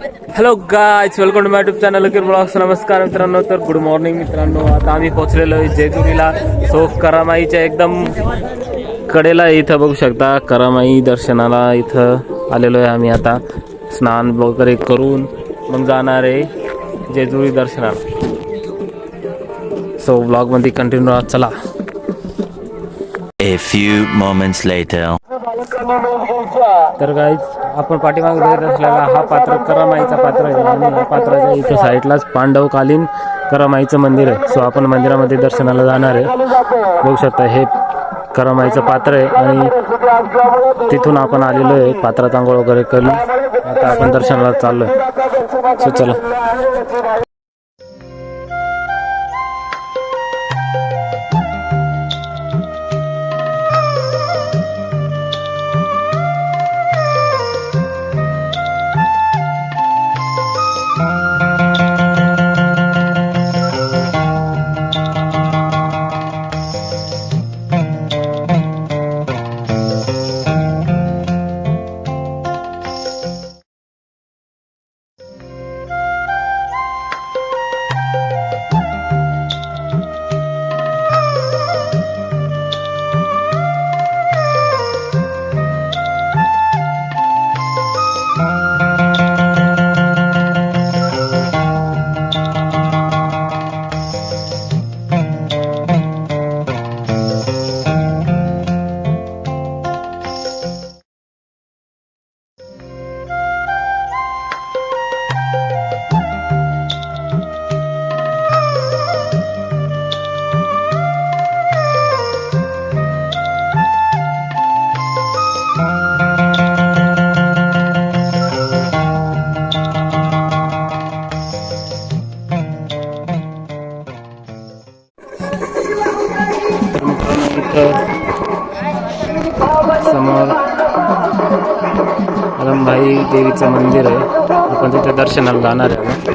Hello गायच welcome to my channel लकीर blogs नमस्कार मित्रांनो तर गुड मॉर्निंग मित्रांनो आता आम्ही पोहोचलेलो आहे जेजुरीला सो करामाईच्या एकदम कडेला इथं बघू शकता करामाई दर्शनाला इथं आलेलो आहे आम्ही आता स्नान वगैरे करून मग जाणार आहे जेजुरी दर्शनाला सो ब्लॉगमध्ये कंटिन्यू राहा चला A few moments later. तर गाईज आपण पाठीमागे बघत असलेला हा पात्र करमाईचा पात्र आहे. आणि या पात्राच्या इथं साईडलाच पांडवकालीन करमाईचं मंदिर आहे. सो आपण मंदिरामध्ये दर्शनाला जाणार आहे. बघू शकता हे करमाईचं पात्र आहे. आणि तिथून आपण आलेलो आहे. पात्रात आंघोळ वगैरे करून आता आपण दर्शनाला चाललो आहे सो चला. देवीचं मंदिर आहे. आपण तिथे दर्शनाला जाणार आहे.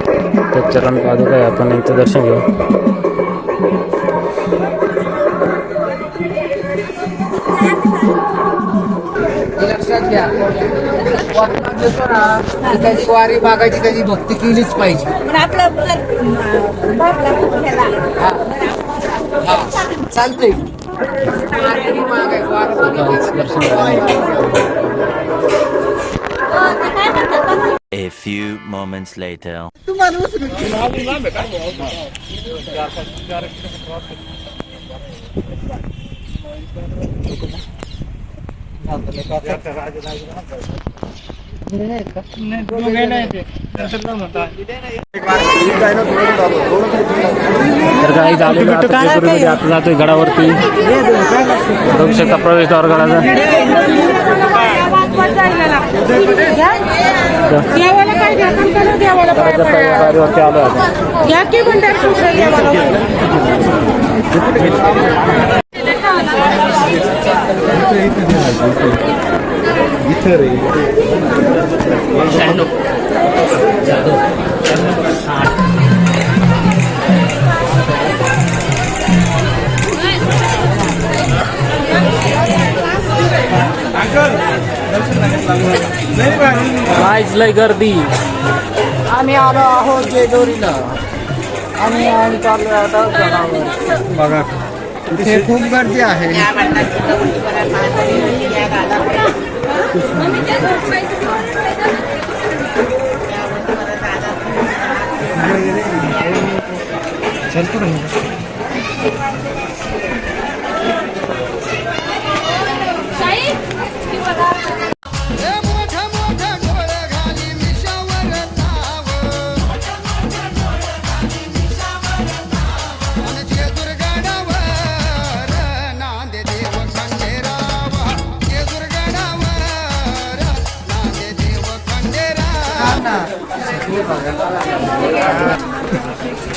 तर चरण पादुका आहे. आपण इथं दर्शन घेऊ. त्याची वारी मागायची त्याची भक्ती केलीच पाहिजे. वारी दर्शन A few moments later. तर काही झालेलं आता जेजुरीमध्ये आता जातोय गडावरती. बघू शकता प्रवेशद्वार गडाचा देवाला काय द्या? काम करा देवाला पाया गडाच्या पहिल्या पायरीवरती आलो आता घ्या की काहीच लय गर्दी. आम्ही आलो आहोत जेजुरीला. आणि आम्ही चाललो आता बघा. तिथे खूप गर्दी आहे.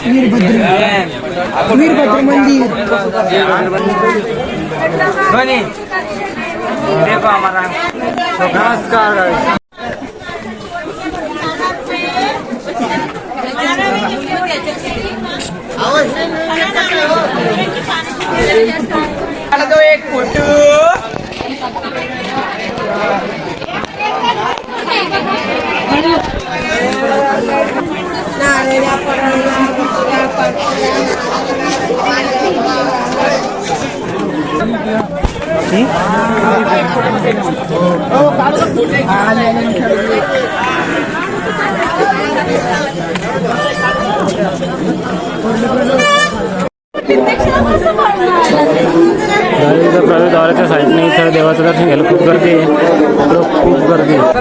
वीरभद्र वीरभद्र मंदिर नमस्कार एक फोटो प्रवेशद्वाराच्या साईडने इथं देवाचं दर्शन घ्यायला खूप गर्दी आहे. इकडं खूप गर्दी आहे.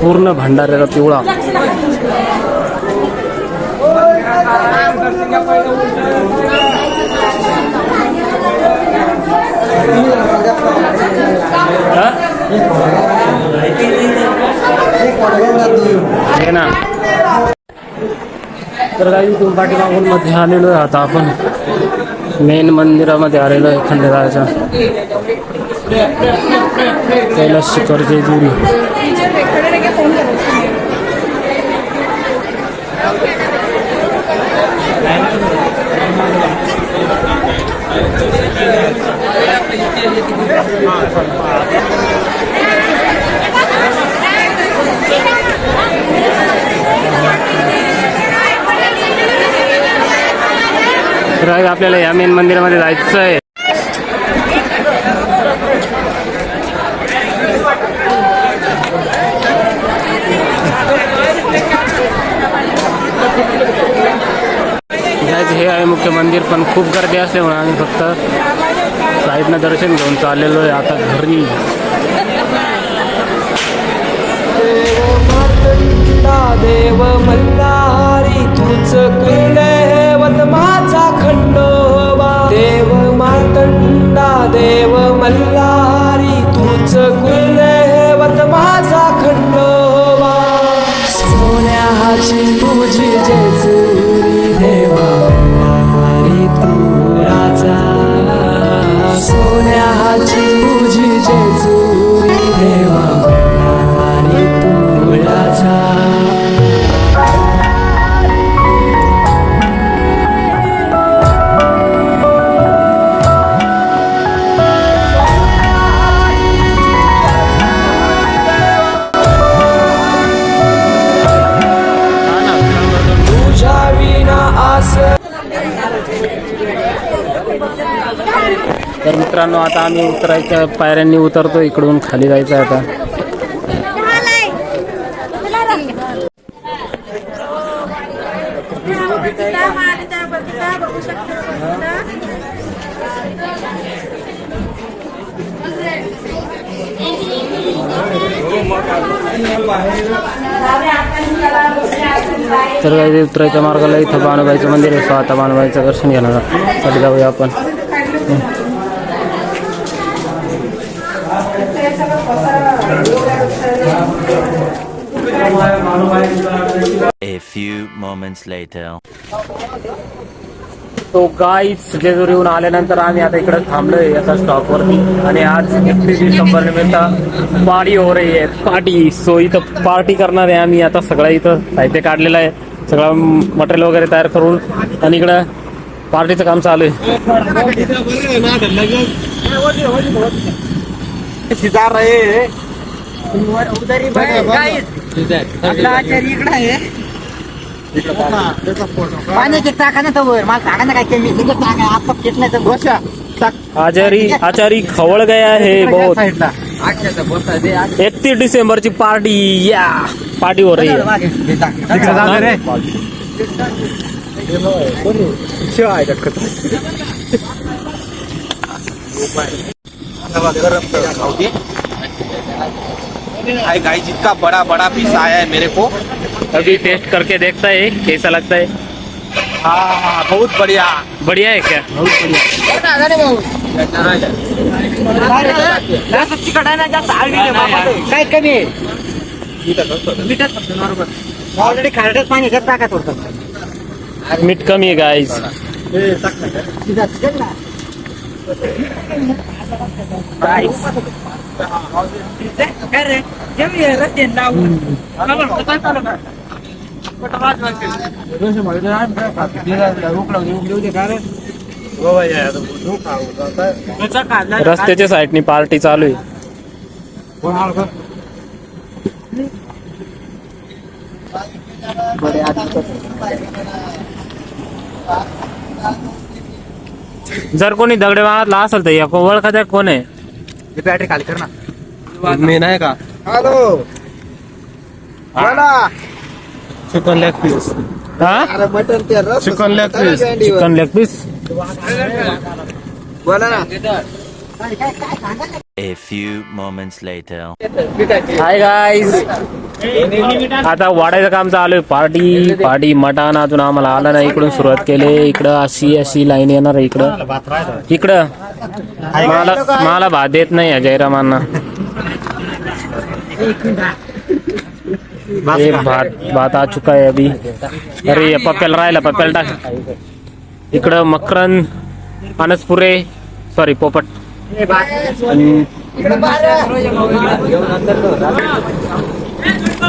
पूर्ण भंडाऱ्याचा पिवळा. हा? ना. तर काही इथून पाठीमागून मध्ये आलेलो आहे आता आपण. मेन मंदिरामध्ये आलेलो आहे खंडेरायाच्या. कैलास शिखर जेजुरी तर आज आपल्याला या मेन मंदिरामध्ये जायचं आहे. हे आहे मुख्य मंदिर पण खूप गर्दी असते असल्यामुळे आम्ही फक्त साईडनं दर्शन घेऊन चाललेलो आहे. आता घरी. देव मित्रांनो आता आम्ही उतरायच्या पायऱ्यांनी उतरतो इकडून खाली जायचं आता. तर काही उतरायच्या मार्गाला इथं बाणूबाईचं मंदिर आहे. स्वतः आता बाणूबाईचं दर्शन घेणार साठी जाऊया आपण. A few moments later. तो गाईच जेजुरीहून आल्यानंतर आम्ही आता इकडे थांबलोय आता स्टॉपवरती आणि आज एकतीस डिसेंबर निमित्त पार्टी हो रही आहे पार्टी सो इथं पार्टी करणार आहे आम्ही. आता सगळं इथं साहित्य काढलेलं आहे. सगळं मटेरियल वगैरे तयार करून आणि इकडं पार्टीचं काम चालू आहे. पाण्याचे टाका ना तर वर. मला सांगा ना काय केमी तिथे टाका आता घेत नाही तर बसा. आचारी आचारी खवळ गया है बहुत. एकतीस डिसेंबरची पार्टी या. पार्टी हो रही है गाइस इतना बड़ा बड़ा पीस आया है मेरे को। अभी टेस्ट करके देखता है कैसा लगता है? हाँ हाँ बहुत बढ़िया। बढ़िया है क्या? जास्त हळदी काय कमी आहे ऑलरेडी खारटच पाणी घेत टाका थोडं मीठ कमी है गाइस काय रस्त्याच्या साईडनी पार्टी चालू आहे. जर कोणी दगडे मारला असेल तर एक ओळखा कोण आहे? बॅटरी खाली कर ना मी नाही का? हॅलो। बोला। चिकन लेग पीस हा? अरे मटन ते रस चिकन लेग होता ना पीस. कँडीवर. चिकन लेग पीस बोला ना। A few moments later. Hi guys आता वाढायचं काम चालू आहे. पार्टी पार्टी मटण अजून आम्हाला आलं नाही. इकडून सुरुवात केली. इकडं अशी अशी लाईन येणार आहे इकडं. इकडं. मला मला भात देत नाही या जयरामांना. ये भात भात आ चुका है अभी. अरे ये पप्प्याला राहिला पप्प्याला टाक. इकडं मकरन अनसपुरे सॉरी पोपट. आणि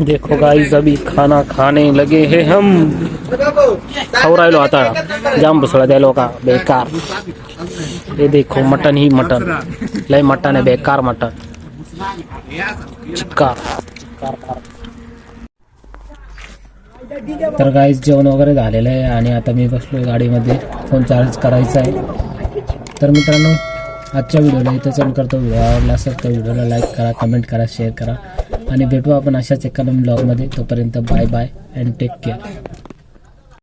देखो गाइस अभी खाना खाने लगे हैं हम। खाऊ राहिलो आता जाम भुसळा द्यायलो का, बेकार। हे देखो, मटन ही मटन। लय मटन आहे बेकार मटन। चिक्कार तर गाईज जेवण वगैरे झालेलं आहे आणि आता मी बसलो गाडीमध्ये. फ़ोन चार्ज करायचा आहे. तर मित्रांनो आजच्या व्हिडिओला इथंच एंड करतो. व्हिडिओ आवडला असेल तर व्हिडिओला लाईक करा कमेंट करा शेअर करा. आणि भेटू आपण अशाच एका ब्लॉगमध्ये तोपर्यंत bye bye and take care